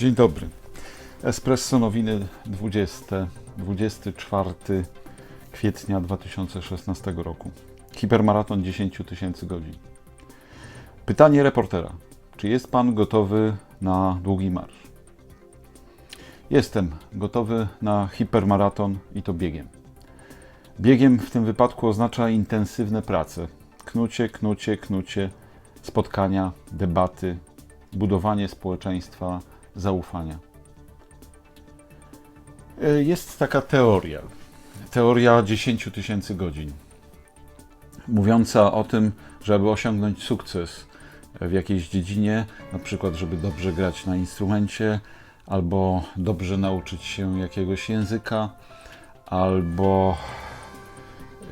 Dzień dobry. Espresso Nowiny 20, 24 kwietnia 2016 roku. Hipermaraton 10 tysięcy godzin. Pytanie reportera. Czy jest Pan gotowy na długi marsz? Jestem gotowy na hipermaraton i to biegiem. Biegiem w tym wypadku oznacza intensywne prace. Knucie, knucie, knucie, spotkania, debaty, budowanie społeczeństwa zaufania. E, Jest taka teoria, teoria 10 tysięcy godzin, mówiąca o tym, że aby osiągnąć sukces w jakiejś dziedzinie, na przykład, żeby dobrze grać na instrumencie, albo dobrze nauczyć się jakiegoś języka, albo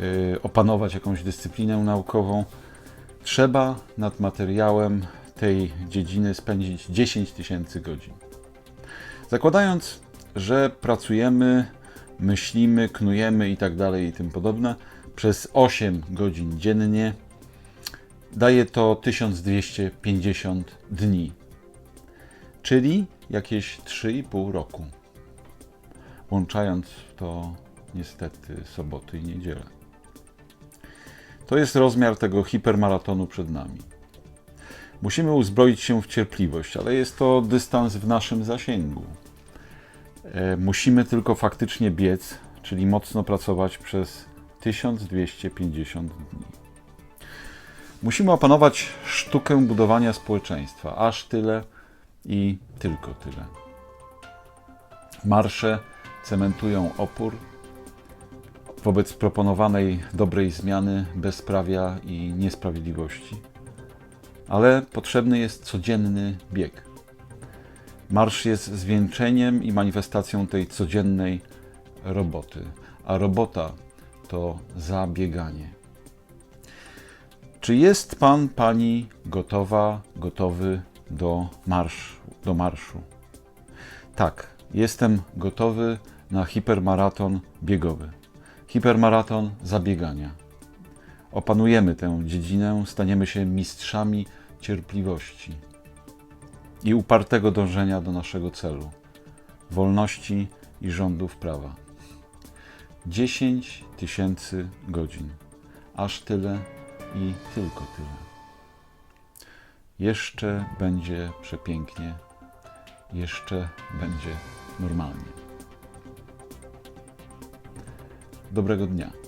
y, opanować jakąś dyscyplinę naukową, trzeba nad materiałem tej dziedziny spędzić 10 tysięcy godzin. Zakładając, że pracujemy, myślimy, knujemy i tak dalej i tym podobne przez 8 godzin dziennie, daje to 1250 dni, czyli jakieś 3,5 roku. Łączając to niestety soboty i niedzielę. To jest rozmiar tego hipermaratonu przed nami. Musimy uzbroić się w cierpliwość, ale jest to dystans w naszym zasięgu. E, Musimy tylko faktycznie biec, czyli mocno pracować przez 1250 dni. Musimy opanować sztukę budowania społeczeństwa, aż tyle i tylko tyle. Marsze cementują opór wobec proponowanej dobrej zmiany bezprawia i niesprawiedliwości ale potrzebny jest codzienny bieg. Marsz jest zwieńczeniem i manifestacją tej codziennej roboty, a robota to zabieganie. Czy jest pan, pani gotowa, gotowy do marszu? Do marszu? Tak, jestem gotowy na hipermaraton biegowy. Hipermaraton zabiegania opanujemy tę dziedzinę, staniemy się mistrzami cierpliwości i upartego dążenia do naszego celu wolności i rządów prawa. 10 tysięcy godzin, aż tyle i tylko tyle. Jeszcze będzie przepięknie, jeszcze będzie normalnie. Dobrego dnia.